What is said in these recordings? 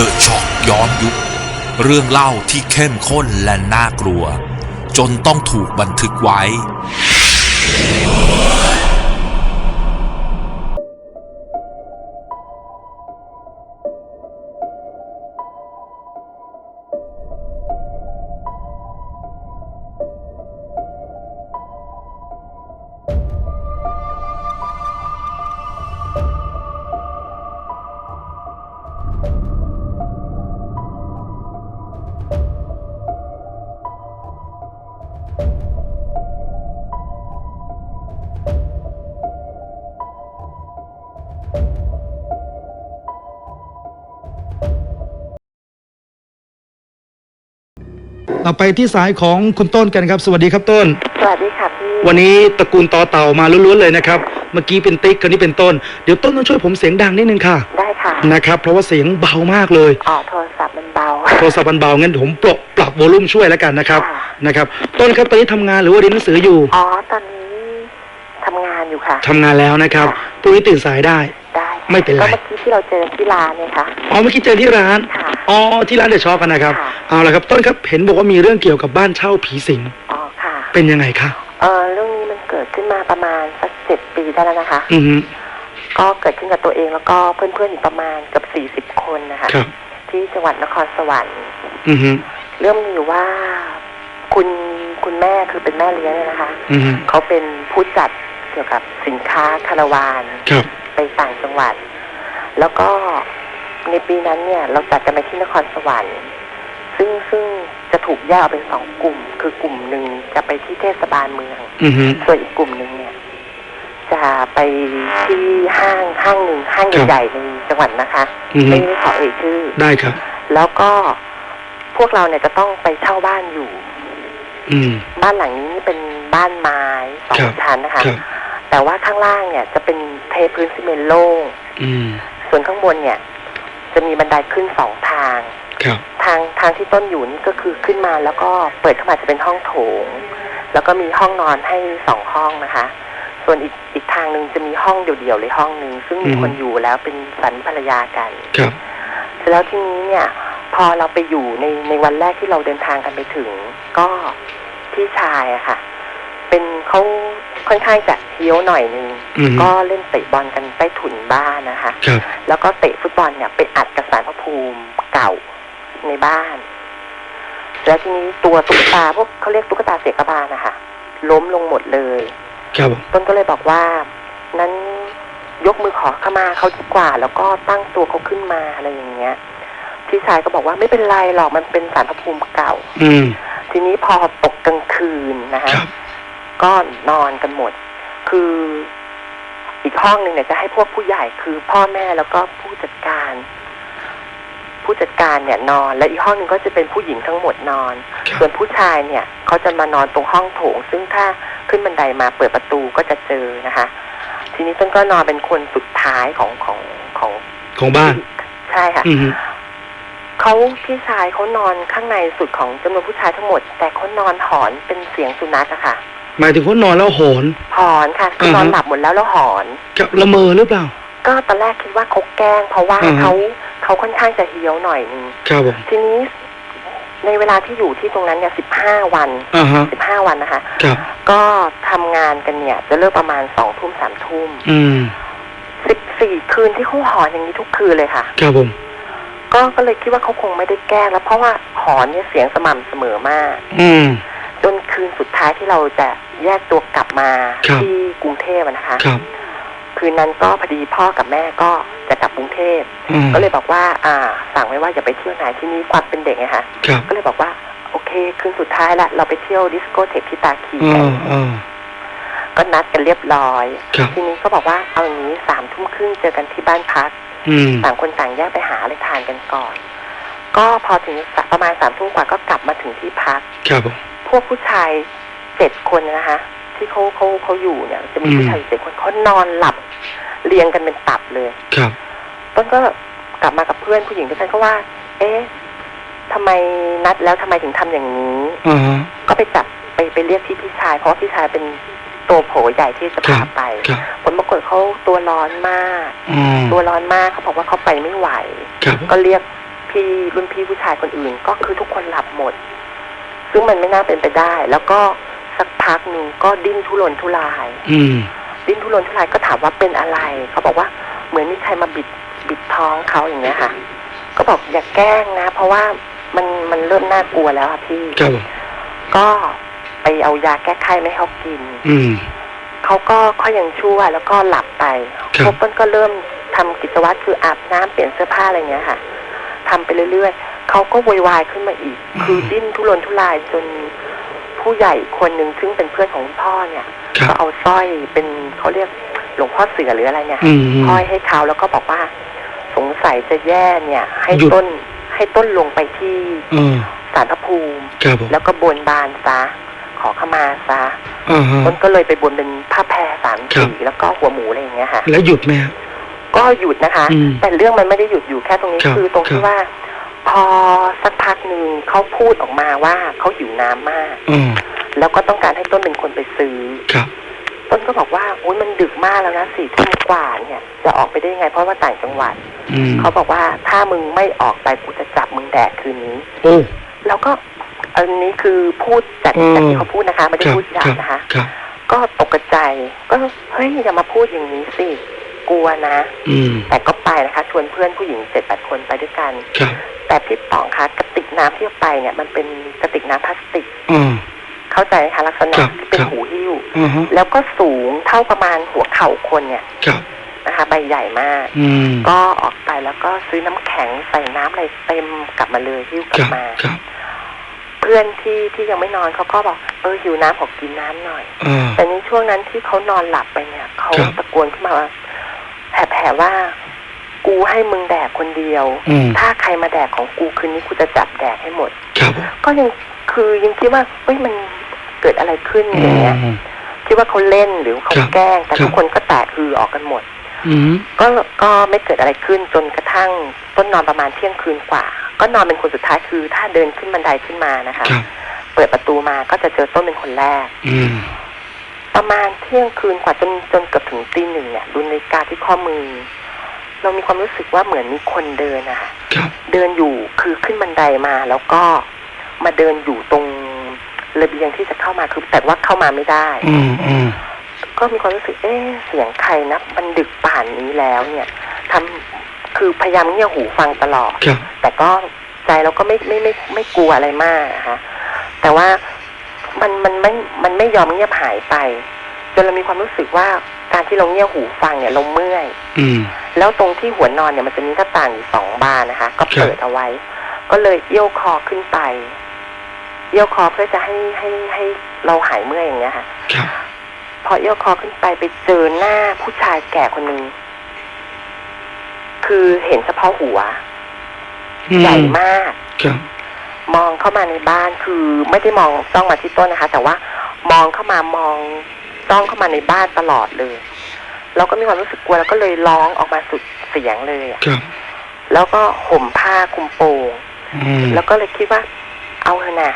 The Shock ย้อนยุค เรื่องเล่าที่เข้มข้นและน่ากลัว จนต้องถูกบันทึกไว้ เราไปที่สายของคุณต้นกันครับ สวัสดีครับต้น สวัสดีค่ะพี่วันนี้ตระกูลต่อเต่ามาล้วนๆเลยนะครับ เมื่อกี้เป็นติ๊กคนนี้เป็นต้น เดี๋ยวต้นต้องช่วยผมเสียงดังนิดนึงค่ะ ได้ค่ะนะครับเพราะว่าเสียงเบามากเลย อ๋อโทรศัพท์มันเบา โทรศัพท์มันเบางั้นผมปรับปรับโวลูมช่วยแล้วกันนะครับ ค่ะ นะครับ ต้นครับตอนนี้ทำงานหรือว่าเรียนหนังสืออยู่อ๋อตอนนี้ทำงานอยู่ค่ะ ทำงานแล้วนะครับพรุ่งนี้ตื่นสายได้ ได้ไม่เป็นไร ก็เมื่อกี้ที่เราเจอที่ร้านเนี่ยค่ะ อ๋อเมื่อกี้เจอที่ร้าน ค่ะ อ๋อที่ร้านเดอะช็อปกันนะครับ ค่ะ เอาละครับต้นครับเห็นบอกว่ามีเรื่องเกี่ยวกับบ้านเช่าผีสิง อ๋อค่ะ เป็นยังไงคะ เออเรื่องนี้มันเกิดขึ้นมาประมาณสักเจ็ดปีได้แล้วนะคะ อือฮึก็เกิดขึ้นกับตัวเองแล้วก็เพื่อนๆอีกประมาณเกือบสี่สิบคนนะคะ ครับ ที่จังหวัดนครสวรรค์ อือฮึเรื่องมีอยู่ว่าคุณคุณแม่คือเป็นแม่เลี้ยงเนี่ยนะคะ อือฮึเขาเป็นผู้จัดเกี่ยวกับสินค้าคาราวาน ครับ ไปต่างจังหวัด แล้วก็ในปีนั้นเนี่ย เราจัดกันไปที่นครสวรรค์ ซึ่งซึ่งจะถูกแยกออกเป็นสองกลุ่ม คือกลุ่มหนึ่งจะไปที่เทศบาลเมืองอือฮึส่วนอีกกลุ่มหนึ่งเนี่ย จะไปที่ห้างห้างหนึ่งห้างครับใหญ่ๆในจังหวัดนะคะอือฮึไม่ได้ขอเอ่ยชื่อ ได้ครับ แล้วก็พวกเราเนี่ยจะต้องไปเช่าบ้านอยู่ อืมบ้านหลังนี้นี่เป็นบ้านไม้สองครับชั้นนะคะครับ แต่ว่าข้างล่างเนี่ยจะเป็นเทพื้นซีเมนต์โล่งอืมส่วนข้างบนเนี่ย จะมีบันไดขึ้นสองทางครับทางทางที่ต้นอยู่นี่ก็คือขึ้นมาแล้วก็เปิดเข้ามาจะเป็นห้องโถง แล้วก็มีห้องนอนให้สองห้องนะคะ ส่วนอีกอีกทางหนึ่งจะมีห้องเดี่ยวๆเลยห้องหนึ่งซึ่งมีคนอยู่แล้วเป็นสันภรรยากันครับเสร็จแล้วทีนี้เนี่ย พอเราไปอยู่ในในวันแรกที่เราเดินทางกันไปถึง ก็พี่ชายอะค่ะ เป็นเขาค่อนข้างจะเฮี้ยวหน่อยนึงอืมก็เล่นเตะบอลกันใต้ถุนบ้านนะคะครับแล้วก็เตะฟุตบอลเนี่ยไปอัดกับสารพระภูมิเก่าในบ้าน แล้วทีนี้ตัวตุ๊กตาพวกเขาเรียกตุ๊กตาเสกบาลนะคะล้มลงหมดเลยครับผมต้นก็เลยบอกว่านั้นยกมือขอขมาเขาดีกว่า แล้วก็ตั้งตัวเขาขึ้นมาอะไรอย่างเงี้ยพี่ชายก็บอกว่าไม่เป็นไรหรอกมันเป็นสารพระภูมิเก่า อืมทีนี้พอตกกลางคืนนะคะครับ ก็นอนกันหมด คืออีกห้องหนึ่งเนี่ยจะให้พวกผู้ใหญ่คือพ่อแม่แล้วก็ผู้จัดการ ผู้จัดการเนี่ยนอน และอีกห้องหนึ่งก็จะเป็นผู้หญิงทั้งหมดนอนครับส่วนผู้ชายเนี่ยเขาจะมานอนตรงห้องโถง ซึ่งถ้าขึ้นบันไดมาเปิดประตูก็จะเจอนะคะ ทีนี้ต้นก็นอนเป็นคนสุดท้ายของของของของบ้าน ใช่ค่ะอืมฮึเขาพี่ชายเขานอนข้างในสุดของจำนวนผู้ชายทั้งหมด แต่เขานอนหอนเป็นเสียงสุนัขอะค่ะ หมายถึงเขานอนแล้วโหนหอนค่ะคืออนอนอ่านฮะหลับหมดแล้วแล้วหอนกับละเมอหรือเปล่า ก็ตอนแรกคิดว่าเขาแกล้ง เพราะว่าอ่าฮะเขาเขาค่อนข้างจะเฮี้ยวหน่อยนึงครับผมทีนี้ในเวลาที่อยู่ที่ตรงนั้นเนี่ยสิบห้าวันอ่าฮะสิบห้าวันนะคะครับก็ทำงานกันเนี่ย จะเลิกประมาณสองทุ่มสามทุ่มอืมสิบสี่คืนที่เขาหอนอย่างนี้ทุกคืนเลยค่ะ ครับผม ก็ก็เลยคิดว่าเขาคงไม่ได้แกล้งแล้วเพราะว่าหอนเนี่ยเสียงสม่ำเสมอมาก อืมจน คืนสุดท้ายที่เราจะแยกตัวกลับมาครับที่กรุงเทพอะนะคะครับคืนนั้นก็พอดีพ่อกับแม่ก็จะกลับกรุงเทพอืมก็เลยบอกว่า อ่า สั่งไว้ว่าอย่าไปเที่ยวไหนที่นี่ความเป็นเด็กไงคะครับก็เลยบอกว่า โอเค คืนสุดท้ายละเราไปเที่ยวดิสโกเทคที่ตาคีอ่กันาอ่าก็นัดกันเรียบร้อยครับทีนี้ก็บอกว่าเอาอย่างนี้สามทุ่มครึ่งเจอกันที่บ้านพักอืมต่างคนต่างแยกไปหาอะไรทานกันก่อน ก็พอถึงสประมาณสามทุ่มกว่าก็กลับมาถึงที่พักครับผม พวกผู้ชายเจ็ดคนนะคะที่เขาเขาเขาอยู่เนี่ย จะมีอืมผู้ชายอยู่เจ็ดคนเขานอนหลับ เรียงกันเป็นตับเลย ครับต้นก็กลับมากับเพื่อนผู้หญิงด้วยกันก็ว่า เอ๊ะทำไมนัดแล้วทำไมถึงทำอย่างนี้อ่าฮะก็ไปจับไปไปเรียกที่พี่ชาย เพราะว่าพี่ชายเป็นตัวโผใหญ่ที่จะครัพาบไปครับผลปรากฏเขาตัวร้อนมากอืมตัวร้อนมากเขาบอกว่าเขาไปไม่ไหวครับก็เรียกพี่พี่รุ่นพี่ผู้ชายคนอื่น ก็คือทุกคนหลับหมด ซึ่งมันไม่น่าเป็นไปได้ แล้วก็สักพักหนึ่งก็ดิ้นทุรนทุราย อืม ดิ้นทุรนทุรายก็ถามว่าเป็นอะไร เขาบอกว่าเหมือนมีใครมาบิดบิดท้องเขาอย่างเงี้ยค่ะ ก็บอกอย่าแกล้งนะ เพราะว่ามันมันเริ่มน่ากลัวแล้วค่ะพี่ ครับผมก็ไปเอายาแก้ไข้ไม่ให้เขากิน อืม เขาก็เขายังชั่วแล้วก็หลับไปครับ พบต้นก็เริ่มทำกิจวัตรคืออาบน้ำเปลี่ยนเสื้อผ้าอะไรเงี้ยค่ะทำไปเรื่อยๆ เขาก็โวยวายขึ้นมาอีก คือดิ้นทุรนทุรายจนผู้ใหญ่คนหนึ่งซึ่งเป็นเพื่อนของคุณพ่อเนี่ยครัก็บเอาสร้อยเป็นเขาเรียกหลวงพ่อเสือหรืออะไรเนี่ยอืมอืมห้อยให้เขาแล้วก็บอกว่า สงสัยจะแย่เนี่ย ให้หยุดต้นให้ต้นลงไปที่เออสารพระภูมิครับผมแล้วก็บนบานซะขอขมาซะอ่าฮะต้นก็เลยไปบนเป็นผ้าแพรสามครับสีแล้วก็หัวหมูอะไรอย่างเงี้ยค่ะ แล้วหยุดไหมฮะก็หยุดนะคะอืมแต่เรื่องมันไม่ได้หยุดอยู่แค่ตรงนี้ครับคือตรงคที่รับว่า พอสักพักหนึ่งเขาพูดออกมาว่าเขาหิวน้ำมากอ๋อแล้วก็ต้องการให้ต้นเป็นคนไปซื้อ ครับ ต้นก็บอกว่าโอ้ยมันดึกมากแล้วนะสี่ทุ่มกว่าเนี่ย จะออกไปได้ยังไงเพราะว่าต่างจังหวัด อืมเขาบอกว่าถ้ามึงไม่ออกไปกูจะจับมึงแดกคืนนี้ โอ้ แล้วก็อันนี้คือพูดจากอืม จากที่เขาพูดนะคะ ไม่ได้ครับพูดหยาครับบนะคะ ครับ ก็ตกใจก็เฮ้ยอย่ามาพูดอย่างนี้สิ กลัวนะ อืม แต่ก็ไปนะคะ ชวนเพื่อนผู้หญิงเจ็ดแปดคนไปด้วยกัน ครับ แต่พี่ป๋องคะกระติกน้ำที่เอาไปเนี่ย มันเป็นกระติกน้ำพลาสติกอ่าเข้าใจไหมคะลักษณะครับที่เป็นครับ หูหิ้วอ่าฮะแล้วก็สูงเท่าประมาณหัวเข่าคนเนี่ยครับ นะคะ ใบใหญ่มาก อืม ก็ออกไปแล้วก็ซื้อน้ำแข็งใส่น้ำอะไรเต็มกลับมาเลยหิ้วกคลับรับมา ครับ เพื่อนที่ที่ยังไม่นอนเขาก็บอกเออหิวน้ำขอกินน้ำหน่อย อ่า แต่ในช่วงนั้นที่เขานอนหลับไปเนี่ยเขาครับ ตะโกนขึ้นมาว่า แผลๆว่า กูให้มึงแดกคนเดียวอืมถ้าใครมาแดกของกูคืนนี้กูจะจับแดกให้หมดครับก็ยังคือยังคิดว่าเฮ้ยมันเกิดอะไรขึ้นอือย่างเงี้ยมคิดว่าเขาเล่นหรือเขาครับแกล้ง แต่ครับทุกคนก็แตกคือออกกันหมดอืมก็ก็ไม่เกิดอะไรขึ้นจนกระทั่งต้นนอนประมาณเที่ยงคืนกว่า ก็นอนเป็นคนสุดท้ายคือ ถ้าเดินขึ้นบันไดขึ้นมานะคะครับเปิดประตูมาก็จะเจอต้นเป็นคนแรกอืม ประมาณเที่ยงคืนกว่าจนจนเกือบถึงตีหนึ่งเนี่ยดูนาฬิกาที่ข้อมือ เรามีความรู้สึกว่าเหมือนมีคนเดินนะคะครับเดินอยู่คือขึ้นบันไดมาแล้วก็มาเดินอยู่ตรงระเบียงที่จะเข้ามาคือแต่ว่าเข้ามาไม่ได้ อืมอืมก็มีความรู้สึกเอ๊ะเสียงใครนะมันดึกป่านนี้แล้วเนี่ยทำคือพยายามเงี่ยหูฟังตลอดครับแต่ก็ใจเราก็ไม่ไม่ไม่ไม่กลัวอะไรมากนะคะแต่ว่า มันมันไม่มันไม่ยอมเงียบหายไปจนเรามีความรู้สึกว่าการที่เราเงี่ยหูฟังเนี่ยเราเมื่อย อืมแล้วตรงที่หัวนอนเนี่ยมันจะมีหน้าต่างอยู่สองบานนะคะ ก็เปิดเอาไว้ ก็เลยเอี้ยวคอขึ้นไป เอี้ยวคอเพื่อจะให้ให้ให้เราหายเมื่อยอย่างเงี้ยค่ะครับพอเอี้ยวคอขึ้นไปไปเจอหน้าผู้ชายแก่คนหนึ่งคือเห็นเฉพาะหัวอืมใหญ่มากครับ มองเข้ามาในบ้านคือไม่ได้มองจ้องมาที่ต้นนะคะ แต่ว่ามองเข้ามามองจ้องเข้ามาในบ้านตลอดเลย เราก็มีความรู้สึกกลัวแล้วก็เลยร้องออกมาสุดเสียงเลยอะครับ แล้วก็ห่มผ้าคลุมโปงอืม แล้วก็เลยคิดว่า เอาเถอะนะ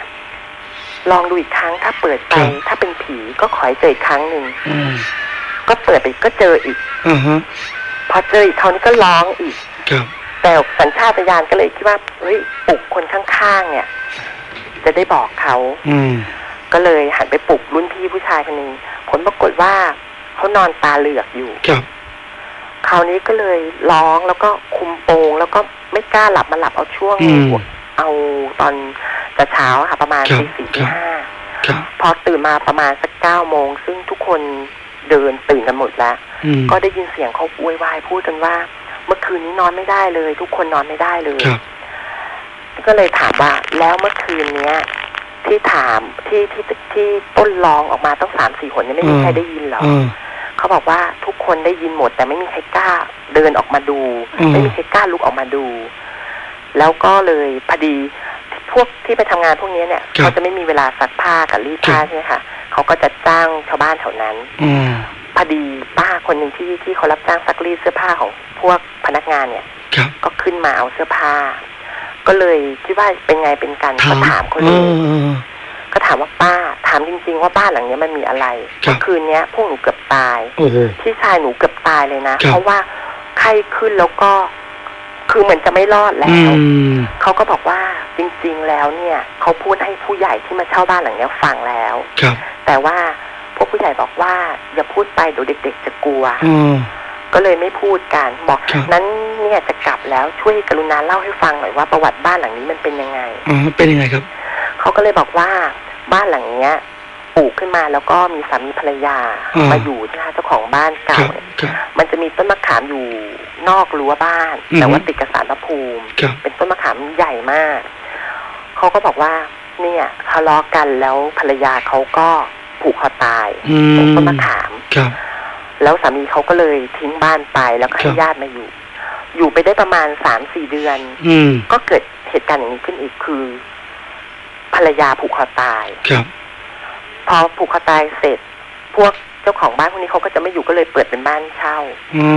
ลองดูอีกครั้งถ้าเปิดไป ครับ ถ้าเป็นผีก็ขอให้เจออีกครั้งหนึ่งอืมก็เปิดไปก็เจออีก อ่าฮะพอเจออีกคราวนี้ก็ร้องอีก ครับ แต่สัญชาตญาณก็เลยคิดว่าเฮ้ยปลุกคนข้างๆเนี่ย จะได้บอกเขาอืมก็เลยหันไปปลุกรุ่นพี่ผู้ชายคนหนึ่งผลปรากฏว่าเขานอนตาเหลือกอยู่ ครับ คราวนี้ก็เลยร้องแล้วก็คุมโปง แล้วก็ไม่กล้าหลับมาหลับเอาช่วง อืมเอาตอนจะเช้าอะค่ะประมาณครับตีสี่ครัตีบห้าครับ พอตื่นมาประมาณสักเก้าโมง ซึ่งทุกคนเดินตื่นกันหมดแล้ว อืมก็ได้ยินเสียงเขาโวยวายพูดกันว่าเมื่อคืนนี้นอนไม่ได้เลย ทุกคนนอนไม่ได้เลยครับก็เลยถามว่า แล้วเมื่อคืนเนี้ย ที่ถามที่ที่ที่ต้นร้องออกมาต้องสามสี่คนเนี่ยไม่มีอืมใครได้ยินเหรออ่าเขาบอกว่าทุกคนได้ยินหมด แต่ไม่มีใครกล้าเดินออกมาดูอืมไม่มีใครกล้าลุกออกมาดู แล้วก็เลยพอดีพวกที่ไปทำงานพวกนี้เนี่ยเขาจะไม่มีเวลาซักผ้ากับรีดผ้าใช่ไหมคะเขาก็จะจ้างชาวบ้านแถวนั้น อืมพอดีป้าคนหนึ่งที่ที่เขารับจ้างซักรีดเสื้อผ้าของพวกพนักงานเนี่ยครับก็ขึ้นมาเอาเสื้อผ้า ก็เลยคิดว่าเป็นไงเป็นกันก็ถามเขาเอเลยอก็ถามว่าป้าถามจริงๆว่าบ้านหลังเนี้ยมันมีอะไรครับเมื่อคืนเนี้ยพวกหนูเกือบตายโอ้โหพี่ชายหนูเกือบตายเลยนะครับเพราะว่าไข้ขึ้นแล้วก็คือเหมือนจะไม่รอดแล้อืวมเขาก็บอกว่าจริง ๆ แล้วเนี่ย เขาพูดให้ผู้ใหญ่ที่มาเช่าบ้านหลังเนี้ยฟังแล้วครับแต่ว่า พวกผู้ใหญ่บอกว่า อย่าพูดไปเดี๋ยวเด็ก ๆ จะกลัวอ๋อก็เลยไม่พูดกันบอกครับนั้นเนี่ยจะกลับแล้วช่วยกรุณาเล่าให้ฟังหน่อยว่าประวัติบ้านหลังนี้มันเป็นยังไงอ๋อเป็นยังไงครับเขาก็เลยบอกว่าบ้านหลังเนี้ยปลูกขึ้นมาแล้วก็มีสามีภรรยาอ่ามมาอยู่นะคะเจ้าของบ้านคเก่ารับเนี่ยครับมันจะมีต้นมะขามอยู่นอกรั้วบ้านอือฮึแต่ว่าติดกับสารพระภูมิครับเป็นต้นมะขามใหญ่มากเขาก็บอกว่า เนี่ยทะเลาะกันแล้วภรรยาเขาก็ ผูกคอตายอืตรงมต้นมะขามครับแล้วสามีเขาก็เลยทิ้งบ้านไปแล้วก็คให้รับญาติมาอยู่ อยู่ไปได้ประมาณสามสี่เดือน อืมก็เกิดเหตุการณ์อย่างนี้ขึ้นอีกคือ ภรรยาผูกคอตายครับ พอผูกคอตายเสร็จ พวกเจ้าของบ้านพวกนี้เขาก็จะไม่อยู่ก็เลยเปิดเป็นบ้านเช่าอ๋อ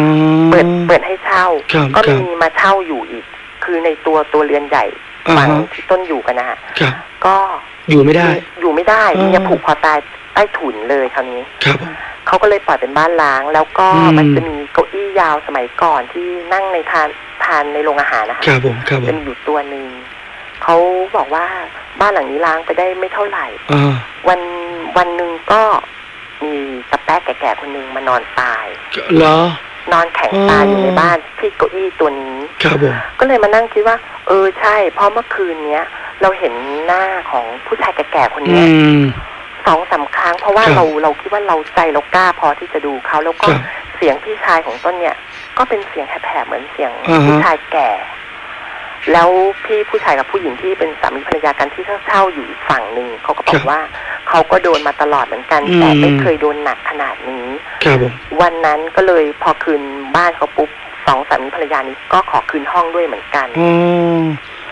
เปิดเปิดให้เช่าครับก็ครับมีมาเช่าอยู่อีก คือในตัวตัวเรือนใหญ่อ่าฝั่งฮะที่ต้นอยู่กันนะฮะครับก็อยู่ไม่ได้ อยู่ไม่ได้อ่าเนี่ยผูกคอตาย ใต้ถุนเลยคราวนี้ครับผมเขาก็เลยปล่อยเป็นบ้านล้าง แล้วก็อืมมันจะมีเก้าอี้ยาวสมัยก่อนที่นั่งในทานทานในโรงอาหารนะคะครับผมครับผจะมมีอยู่ตัวหนึ่งเขาบอกว่าบ้านหลังนี้ล้างไปได้ไม่เท่าไหร่อ่าวันวันหนึ่งก็มีตะแป๊กแก่ๆคนหนึ่งมานอนตายเหรอนอนแข็งอ๋อตายอยู่ในบ้านที่เก้าอี้ตัวนี้ครับผมก็เลยมานั่งคิดว่า เออใช่เพราะเมื่อคืนเนี้ย เราเห็นหน้าของผู้ชายแก่ๆคนอืเนี้ยม สองสามครั้ง เพราะว่าครับเราเราคิดว่าเราใจเรากล้าพอที่จะดูเขาแล้วก็ครับเสียงพี่ชายของต้นเนี่ย ก็เป็นเสียงแหบๆเหมือนเสียงอ่าฮะผู้ชายแก่ แล้วพี่ผู้ชายกับผู้หญิงที่เป็นสามีภรรยากันที่เช่าๆอยู่อีกฝั่งหนึ่งเขาก็บอกว่าเขาก็โดนมาตลอดเหมือนกันอืมแต่ไม่เคยโดนหนักขนาดนี้ครับผมวันนั้นก็เลยพอคืนบ้านเขาปุ๊บสองสามีภรรยานี้ก็ขอคืนห้องด้วยเหมือนกันอ๋อ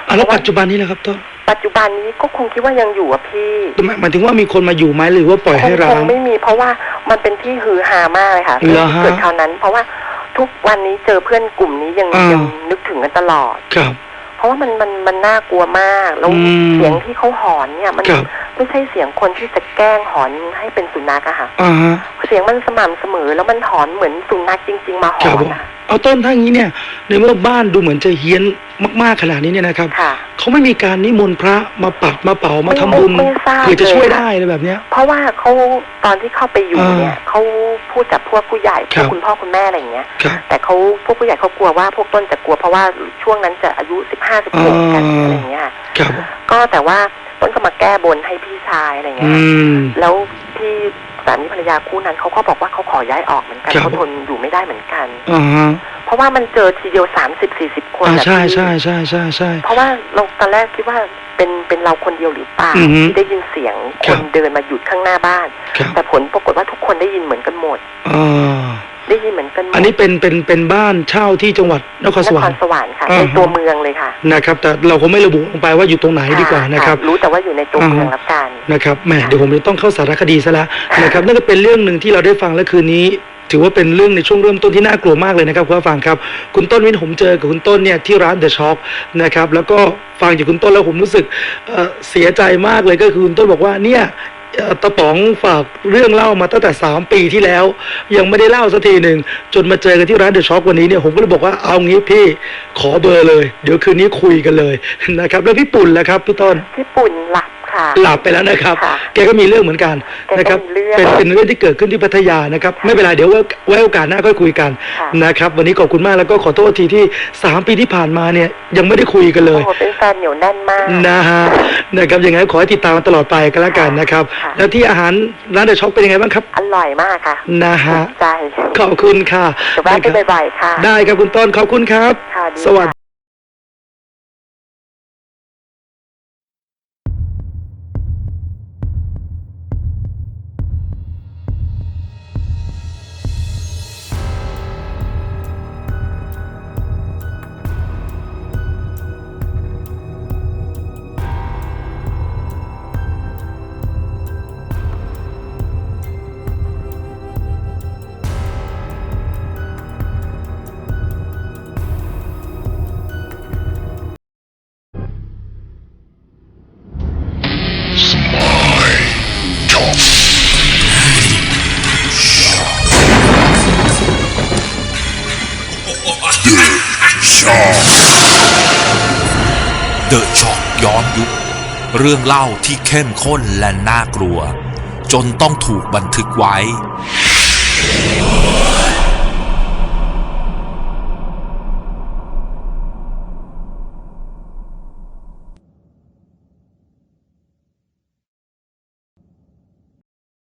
อะแล้วปัจจุบันนี้นะครับต้น ปัจจุบันนี้ก็คงคิดว่ายังอยู่อะพี่หมายหมายถึงว่ามีคนมาอยู่ไหมหรือว่าปล่อยคให้งร้าคงงไม่มีเพราะว่ามันเป็นที่ฮือฮามากเลยค่ะเหรอฮะเกิดคราวนั้น เพราะว่าทุกวันนี้เจอเพื่อนกลุ่มนี้ยังอ่ายั ยังนึกถึงกันตลอด ครับ เพราะว่ามันมันมันน่ากลัวมากแล้วอืมเสียงที่เขาหอนเนี่ยมันครับ ไม่ใช่เสียงคนที่จะแกล้งหอนให้เป็นสุนัขอะค่ะอ่าฮะเสียงมันสม่ำเสมอ แล้วมันหอนเหมือนสุนัขจริง ๆ มาหครัอบผนมอะเอาต้นถ้างี้เนี่ย ในเมื่อบ้านดูเหมือนจะเฮี้ยนมากๆขนาดนี้เนี่ยนะครับค่ะ เขาไม่มีการนิมนต์พระมาปัดมาเป่ามาทำบุญไม่ไม่ทราบ เพื่อจะช่วยเลยได้อะไรแบบเนี้ย เพราะว่าเขาตอนที่เข้าไปอยู่อ่าเนี่ยเขาพูดกับพวกผู้ใหญ่พครัวกบคุณพ่อคุณแม่อะไรอย่างเงี้ย ครับ แต่เขาพวกผู้ใหญ่เขากลัวว่าพวกต้นจะกลัวเพราะว่าช่วงนั้นจะอายุสิบห้าสิบหกกันอ่าอะไรอย่างเงี้ย ครับ ก็แต่ว่า ต้นก็มาแก้บนให้พี่ชายอะไรเงี้อืยมแล้วพี่สามีภรรยาคู่นั้นเขาก็บอกว่าเขาขอย้ายออกเหมือนกันครับเขาทนอยู่ไม่ได้เหมือนกันอ่าฮะเพราะว่ามันเจอทีเดียวสามสิบสี่สิบคนอ่าอะใช่พี่ใช่ใช่ใช่ใช่เพราะว่าเราตอนแรกคิดว่า เป็นเป็นเราคนเดียวหรือเปล่าอือฮึที่ได้ยินเสียงคครับนเดินมาหยุดข้างหน้าบ้าน ครับ แต่ผลปรากฏว่าทุกคนได้ยินเหมือนกันหมด อ่าได้ยินเหมือนกันหมดอันนี้เป็นเป็นเป็นบ้านเช่าที่จังหวัดนครนสวครรรค์สวรรค์ค่ะอ่าในตัวเมืองเลยค่ะนะครับ แต่เราคงไม่ระบุลงไปว่าอยู่ตรงไหนดีกว่านะครับ รู้แต่ว่าอยู่ในตัวอ่าเมืองแล้วกัน นะครับแหมเดี๋ยวผมจะต้องเข้าสารคดีซะแล้วนะครับนั่นก็เป็นเรื่องหนึ่งที่เราได้ฟังแล้วคืนนี้ ถือว่าเป็นเรื่องในช่วงเริ่มต้นที่น่ากลัวมากเลยนะครับคุณผู้ฟังครับ คุณต้นวินผมเจอกับคุณต้นเนี่ยที่ร้านเดอะช็อคนะครับแล้วก็ฟังจากคุณต้นแล้วผมรู้สึกเเสียใจมากเลยก็คือคุณต้นบอกว่าเนี่ยต่อตะป๋องฝากเรื่องเล่ามาตั้งแต่ 3 ปีที่แล้ว ยังไม่ได้เล่าสักทีหนึ่งจนมาเจอกันที่ร้านเดอะช็อควันนี้เนี่ยผมก็เลยบอกว่าเอางี้พี่ขอเบอร์เลย เดี๋ยวคืนนี้คุยกันเลยนะครับ แล้วพี่ปุ่นแล้วครับพี่ต้นที่ปุ่นหลับ ค่ะ หลับไปแล้วนะครับ ค่ะแกก็มีเรื่องเหมือนกันแกก็นะครับมีเรื่องเป็นเป็นเรื่องที่เกิดขึ้นที่พัทยานะครับ ไม่เป็นไรเดี๋ยวไว้ไว้โอกาสหน้าค่อยคุยกันค่ะ นะครับ วันนี้ขอบคุณมากแล้วก็ขอโทษทีที่สามปีที่ผ่านมาเนี่ยยังไม่ได้คุยกันเลโอ้ย โหเป็นแฟนเหนียวแน่นมาก นะฮะนะครับยังไงขอให้ติดตามตลอดไปกันแล้วกันนะครับ ค่ะ แล้วที่อาหารร้านเดอะช็อคเป็นยังไงบ้างครับอร่อยมากค่ะนะฮะถูกใจขอบคุณค่ะจะแวะไปบ่อยๆค่ะ ได้ครับคุณต้นขอบคุณครับ ค่ะดีสวัส ค่ะดี The Shock ย้อนยุค เรื่องเล่าที่เข้มข้นและน่ากลัว จนต้องถูกบันทึกไว้